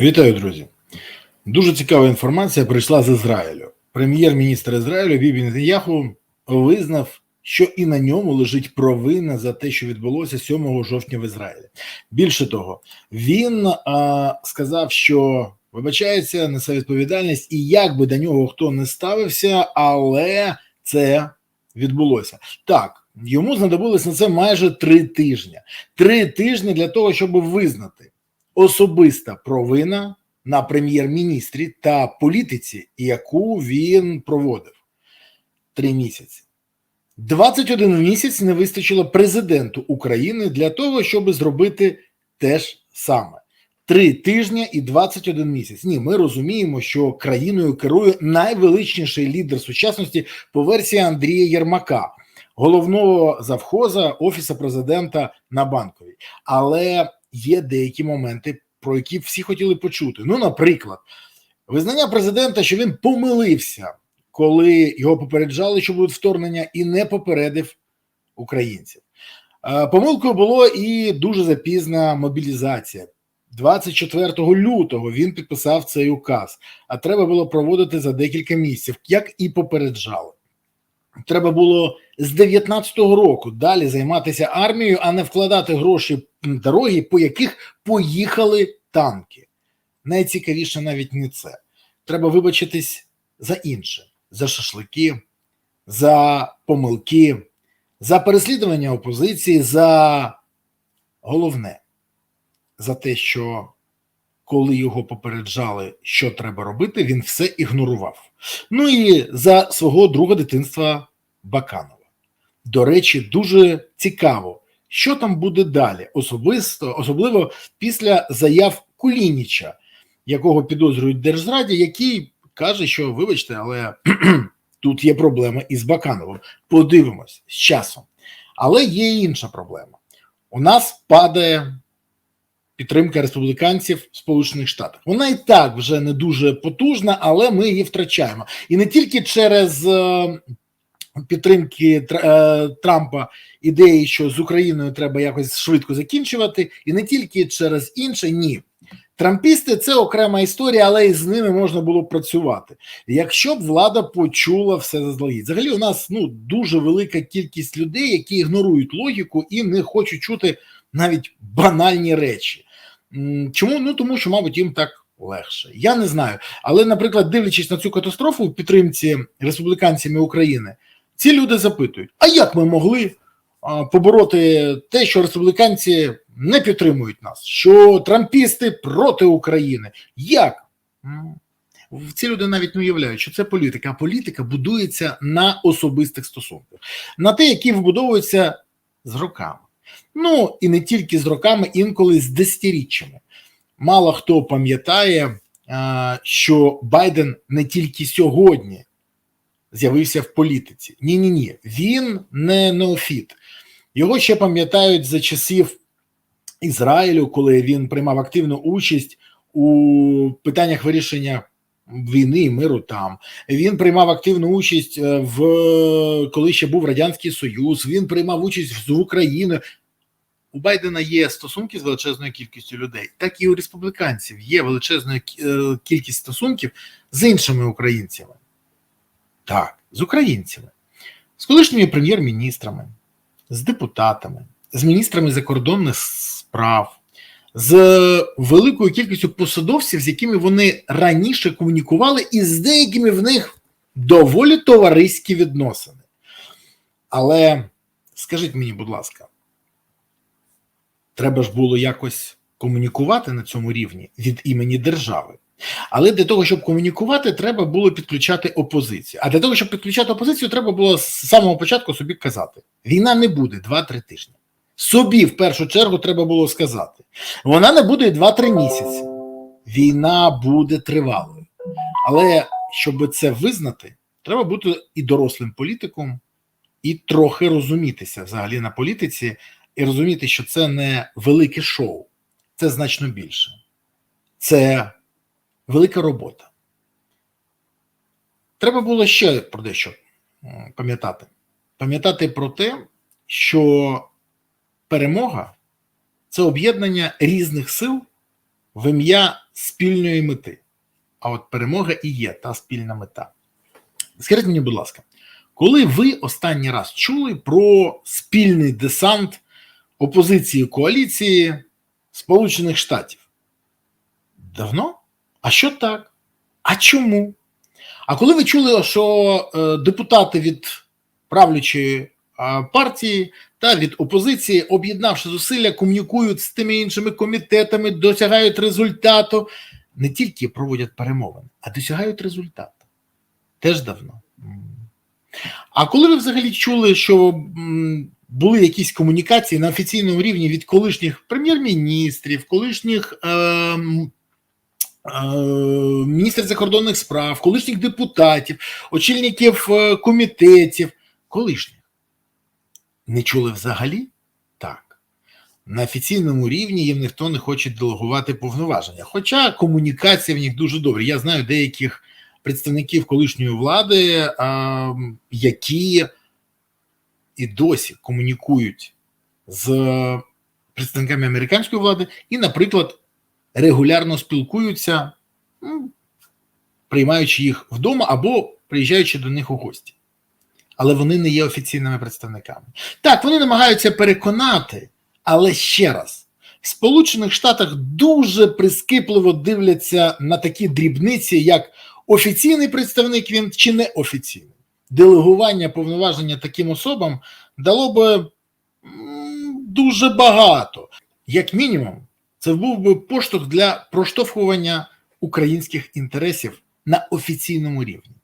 Вітаю, друзі. Дуже цікава інформація прийшла з Ізраїлю. Прем'єр-міністр Ізраїлю Бібі Нетаньяху визнав, що і на ньому лежить провина за те, що відбулося 7 жовтня в Ізраїлі. Більше того, він а, сказав, що вибачається, несе відповідальність, і як би до нього хто не ставився, але це відбулося так. Йому знадобилось на це майже три тижні. Три тижні для того, щоб визнати особиста провина на прем'єр-міністрі та політиці, яку він проводив три місяці. 21 місяць не вистачило президенту України для того, щоб зробити те ж саме. Три тижні і 21 місяць. Ні, ми розуміємо, що країною керує найвеличніший лідер сучасності по версії Андрія Єрмака, головного завхоза офісу президента на банковій. Але є деякі моменти, про які всі хотіли почути. Ну, наприклад, визнання президента, що він помилився, коли його попереджали, що будуть вторгнення, і не попередив українців. Е, Помилкою було і дуже запізна мобілізація. 24 лютого він підписав цей указ, а треба було проводити за декілька місяців, як і попереджали. Треба було з 19-го року далі займатися армією, а не вкладати гроші дороги, по яких поїхали танки. Найцікавіше навіть не це. Треба вибачитись за інше: за шашлики, за помилки, за переслідування опозиції, за головне, за те, що коли його попереджали, що треба робити, він все ігнорував. Ну і за свого друга дитинства Баканова. До речі, дуже цікаво, що там буде далі, особисто, особливо після заяв Кулініча, якого підозрюють в держзраді, який каже, що вибачте, але тут є проблема із Бакановим. Подивимось з часом. Але є інша проблема. У нас падає підтримка республіканців в Сполучених Штатах. Вона і так вже не дуже потужна, але ми її втрачаємо. І не тільки через е, підтримки е, Трампа ідеї, що з Україною треба якось швидко закінчувати, і не тільки через інше, ні. Трампісти це окрема історія, але і з ними можна було працювати. Якщо б влада почула все заздалегідь. Взагалі, у нас ну дуже велика кількість людей, які ігнорують логіку і не хочуть чути навіть банальні речі. Чому? Ну тому що, мабуть, їм так легше. Я не знаю. Але, наприклад, дивлячись на цю катастрофу в підтримці республіканцями України, ці люди запитують: а як ми могли побороти те, що республіканці не підтримують нас, що трампісти проти України? Як? Ці люди навіть не уявляють, що це політика, а політика будується на особистих стосунках, на те, які вбудовуються з роками. Ну і не тільки з роками, інколи з десятиріччями. Мало хто пам'ятає, що Байден не тільки сьогодні з'явився в політиці. Ні, ні, ні. Він не неофіт. Його ще пам'ятають за часів Ізраїлю, коли він приймав активну участь у питаннях вирішення війни і миру там. Він приймав активну участь е, в коли ще був Радянський Союз. Він приймав участь з Україною. У Байдена є стосунки з величезною кількістю людей, так і у республіканців є величезна е, кількість стосунків з іншими українцями. Так, з українцями, з колишніми прем'єр-міністрами, з депутатами, з міністрами закордонних справ, з великою кількістю посадовців, з якими вони раніше комунікували, і з деякими в них доволі товариські відносини. Але скажіть мені, будь ласка, треба ж було якось комунікувати на цьому рівні від імені держави. Але для того, щоб комунікувати, треба було підключати опозицію. А для того, щоб підключати опозицію, треба було з самого початку собі казати: війна не буде 2-3 тижні. Собі в першу чергу треба було сказати: вона не буде 2-3 місяці. Війна буде тривалою. Але щоб це визнати, треба бути і дорослим політиком, і трохи розумітися взагалі на політиці, і розуміти, що це не велике шоу, це значно більше. Це велика робота. Треба було ще про дещо пам'ятати. Пам'ятати про те, що перемога це об'єднання різних сил в ім'я спільної мети. А от перемога і є та спільна мета. Скажіть мені, будь ласка, коли ви останній раз чули про спільний десант опозиції коаліції Сполучених Штатів? Давно? А що так? А чому? А коли ви чули, що е, депутати від правлячої партії та від опозиції, об'єднавши зусилля, комунікують з тими іншими комітетами, досягають результату, не тільки проводять перемовини, а досягають результату. Теж давно. А коли ви взагалі чули, що були якісь комунікації на офіційному рівні від колишніх прем'єр-міністрів, колишніх е, е, міністрів закордонних справ, колишніх депутатів, очільників е, комітетів, колишніх? Не чули взагалі? Так. На офіційному рівні їм ніхто не хоче делегувати повноваження. Хоча комунікація в них дуже добра. Я знаю деяких представників колишньої влади, які і досі комунікують з представниками американської влади, і, наприклад, регулярно спілкуються, приймаючи їх вдома або приїжджаючи до них у гості. Але вони не є офіційними представниками. Так, вони намагаються переконати, але ще раз. В Сполучених Штатах дуже прискіпливо дивляться на такі дрібниці, як офіційний представник він чи не офіційний. Делегування повноваження таким особам дало би дуже багато. Як мінімум, це був би поштовх для проштовхування українських інтересів на офіційному рівні.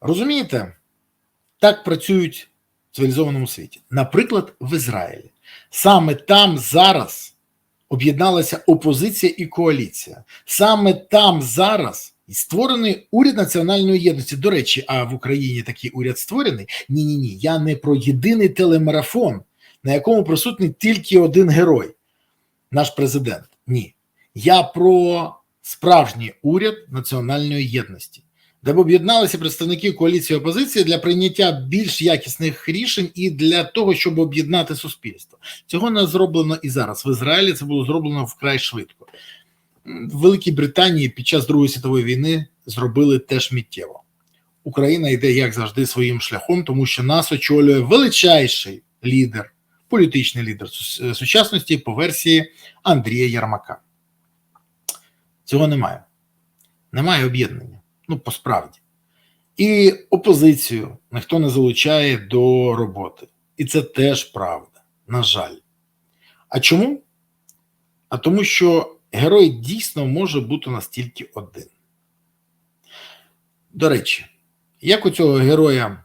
Розумієте, так працюють в цивілізованому світі. Наприклад, в Ізраїлі. Саме там зараз об'єдналася опозиція і коаліція. Саме там зараз створений уряд національної єдності. До речі, а в Україні такий уряд створений? Ні, ні, ні. Я не про єдиний телемарафон, на якому присутній тільки один герой, наш президент. Ні. Я про справжній уряд національної єдності, де б об'єдналися представники коаліції опозиції для прийняття більш якісних рішень і для того, щоб об'єднати суспільство. Цього не зроблено і зараз. В Ізраїлі це було зроблено вкрай швидко. В Великій Британії під час Другої світової війни зробили теж миттєво. Україна йде, як завжди, своїм шляхом, тому що нас очолює величайший лідер, політичний лідер сучасності по версії Андрія Ярмака. Цього немає. Немає об'єднання. Ну, по справді. І опозицію ніхто не залучає до роботи. І це теж правда, на жаль. А чому? А тому, що герой дійсно може бути настільки один. До речі, як у цього героя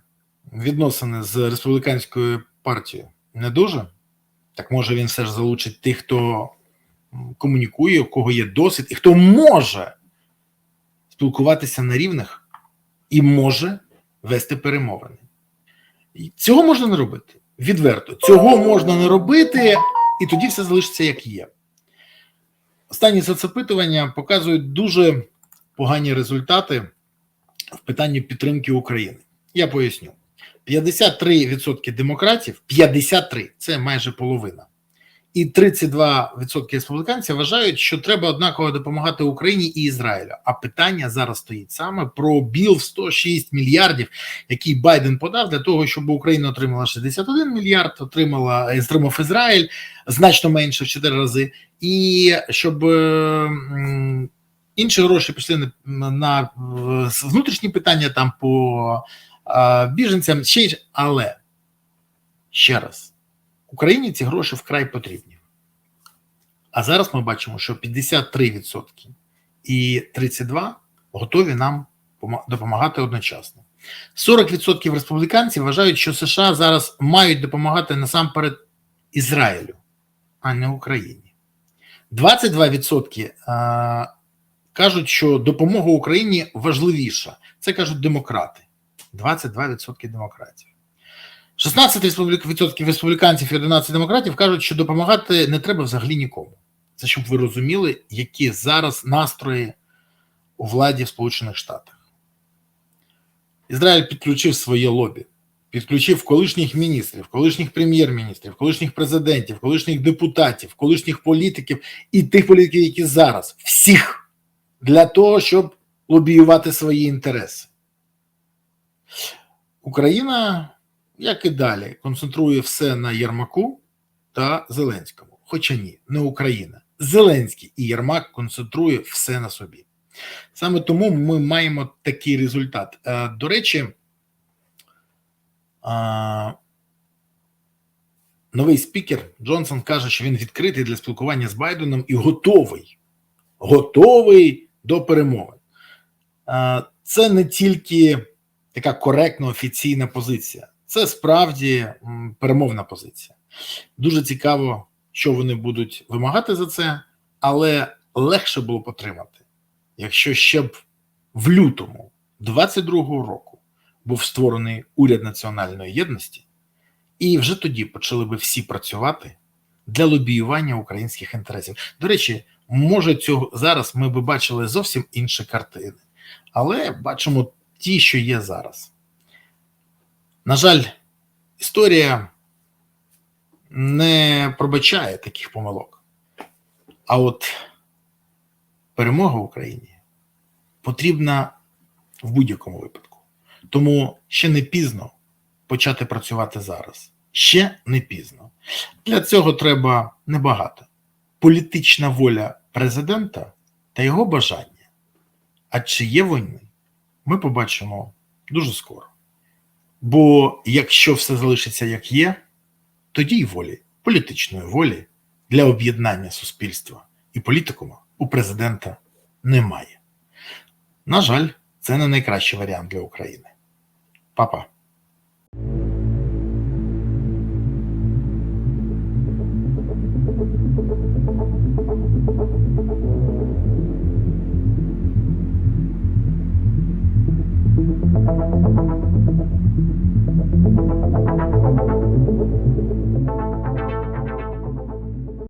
відносини з республіканською партією? Не дуже? Так може він все ж залучить тих, хто комунікує, у кого є досвід, і хто може спілкуватися на рівних і може вести перемовини. Цього можна не робити. Відверто. Цього можна не робити, і тоді все залишиться як є. Останні соцопитування показують дуже погані результати в питанні підтримки України. Я поясню: 53% демократів, 53% це майже половина, і 32% республіканців вважають, що треба однаково допомагати Україні і Ізраїлю. А питання зараз стоїть саме про біл в 106 мільярдів, який Байден подав для того, щоб Україна отримала 61 мільярд, отримала отримав Ізраїль значно менше в 4 рази, і щоб е, інші гроші пішли на, на е, внутрішні питання там по е, біженцям, ще але ще раз. Україні ці гроші вкрай потрібні. А зараз ми бачимо, що 53% і 32% готові нам допомагати одночасно. 40% республіканців вважають, що США зараз мають допомагати насамперед Ізраїлю, а не Україні. 22% а, кажуть, що допомога Україні важливіша. Це кажуть демократи. 22% демократів. 16% республік- відсотків республіканців і 11 демократів кажуть, що допомагати не треба взагалі нікому. Це щоб ви розуміли, які зараз настрої у владі в Сполучених Штатах. Ізраїль підключив своє лобі підключив колишніх міністрів, колишніх прем'єр-міністрів, колишніх президентів, колишніх депутатів, колишніх політиків і тих політиків, які зараз всіх для того, щоб лобіювати свої інтереси. Україна, як і далі, концентрує все на Єрмаку та Зеленському. Хоча ні, не Україна. Зеленський і Єрмак концентрує все на собі. Саме тому ми маємо такий результат. Е, До речі, новий спікер Джонсон каже, що він відкритий для спілкування з Байденом і готовий, готовий до перемови. Це не тільки така коректна офіційна позиція, це справді перемовна позиція. Дуже цікаво, що вони будуть вимагати за це, але легше було б отримати, якщо ще б в лютому 22-го року був створений уряд національної єдності, і вже тоді почали би всі працювати для лобіювання українських інтересів. До речі, може, цього зараз ми би бачили зовсім інші картини, але бачимо ті, що є зараз. На жаль, історія не пробачає таких помилок. А от перемога в Україні потрібна в будь-якому випадку. Тому ще не пізно почати працювати зараз. Ще не пізно. Для цього треба небагато. Політична воля президента та його бажання. А чи є вони, ми побачимо дуже скоро. Бо якщо все залишиться як є, тоді й волі, політичної волі для об'єднання суспільства і політикума у президента немає. На жаль, це не найкращий варіант для України. Па-па.